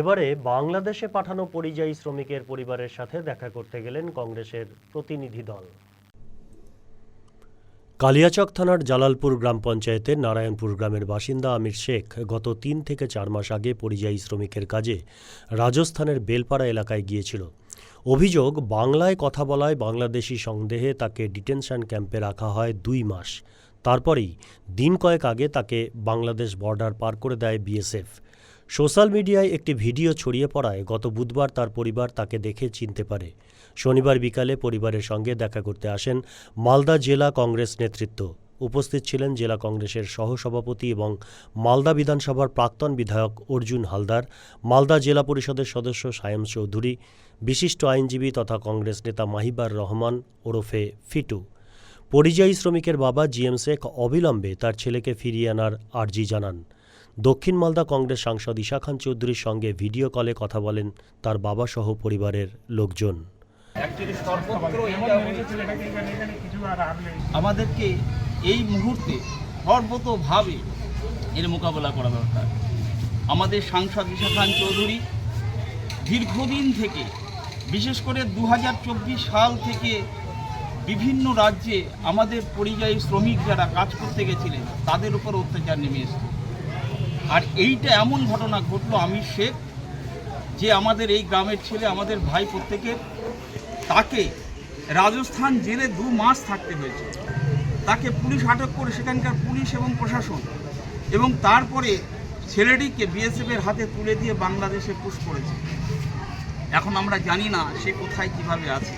এবারে বাংলাদেশে পাঠানো পরিযায়ী শ্রমিকের পরিবারের সাথে দেখা করতে গেলেন কংগ্রেসের প্রতিনিধি দল। কালিয়াচক থানার জালালপুর গ্রাম পঞ্চায়েতের নারায়ণপুর গ্রামের বাসিন্দা আমির শেখ গত তিন থেকে চার মাস আগে পরিযায়ী শ্রমিকের কাজে রাজস্থানের বেলপাড়া এলাকায় গিয়েছিল। অভিযোগ, বাংলায় কথা বলায় বাংলাদেশি সন্দেহে তাকে ডিটেনশন ক্যাম্পে রাখা হয় দুই মাস। তারপরেই দিন কয়েক আগে তাকে বাংলাদেশ বর্ডার পার করে দেয় বিএসএফ। সোশ্যাল মিডিয়ায় একটি ভিডিও ছড়িয়ে পড়ায় গত বুধবার তার পরিবার তাকে দেখে চিনতে পারে। শনিবার বিকালে পরিবারের সঙ্গে দেখা করতে আসেন মালদা জেলা কংগ্রেস নেতৃত্ব। উপস্থিত ছিলেন জেলা কংগ্রেসের সহসভাপতি এবং মালদা বিধানসভার প্রাক্তন বিধায়ক অর্জুন হালদার, মালদা জেলা পরিষদের সদস্য সায়েম চৌধুরী, বিশিষ্ট আইনজীবী তথা কংগ্রেস নেতা মাহিবার রহমান, ওরফে ফিটু। পরিযায়ী শ্রমিকের বাবা জিএম শেখ অবিলম্বে তার ছেলেকে ফিরিয়ে আনার আর্জি জানান। দক্ষিণ মালদা কংগ্রেস সাংসদ ঈশা খান চৌধুরীর সঙ্গে ভিডিও কলে কথা বলেন তার বাবা সহ পরিবারের লোকজন। আমাদেরকে এই মুহূর্তে সর্বতভাবে এর মোকাবেলা করা দরকার। আমাদের সাংসদ ঈশা খান চৌধুরী দীর্ঘদিন থেকে, বিশেষ করে দু হাজার চব্বিশ সাল থেকে বিভিন্ন রাজ্যে আমাদের পরিযায়ী শ্রমিক যারা কাজ করতে গেছিলেন, তাদের উপর অত্যাচার নেমে এসছে। আর এইটা এমন ঘটনা ঘটলো আমির শেখ, যে আমাদের এই গ্রামের ছেলে, আমাদের ভাই প্রত্যেকের, তাকে রাজস্থান জেলে দু মাস থাকতে হয়েছে। তাকে পুলিশ আটক করে, সেখানকার পুলিশ এবং প্রশাসন, এবং তারপরে ছেলেটিকে বিএসএফের হাতে তুলে দিয়ে বাংলাদেশে পুশ করেছে। এখন আমরা জানি না সে কোথায়, কীভাবে আছে।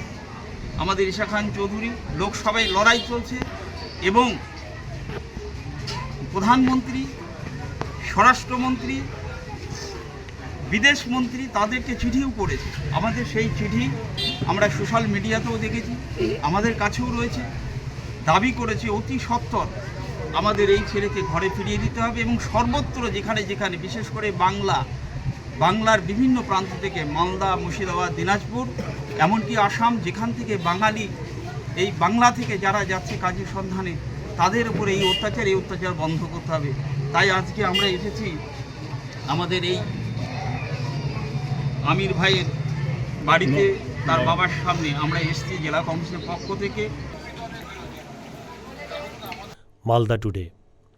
আমাদের ঈশা খান চৌধুরী, লোকসভায় লড়াই চলছে, এবং প্রধানমন্ত্রী স্বরাষ্ট্রমন্ত্রী বিদেশ মন্ত্রী তাদেরকে চিঠিও করেছে। আমাদের সেই চিঠি আমরা সোশ্যাল মিডিয়াতেও দেখেছি, আমাদের কাছেও রয়েছে। দাবি করেছে, অতি সত্বর আমাদের এই ছেলেকে ঘরে ফিরিয়ে দিতে হবে এবং সর্বত্র যেখানে যেখানে, বিশেষ করে বাংলা, বাংলার বিভিন্ন প্রান্ত থেকে, মালদা, মুর্শিদাবাদ, দিনাজপুর, এমনকি আসাম, যেখান থেকে বাঙালি, এই বাংলা থেকে যারা যাচ্ছে কাজের সন্ধানে তাদের উপরে এই অত্যাচার এই অত্যাচার বন্ধ করতে হবে। তাই আজকে আমরা এসেছি আমাদের এই আমির ভাইয়ের বাড়িতে, তার বাবার সামনে। আমরা এসেছি জেলা কংগ্রেসের পক্ষ থেকে। মালদা টুডে।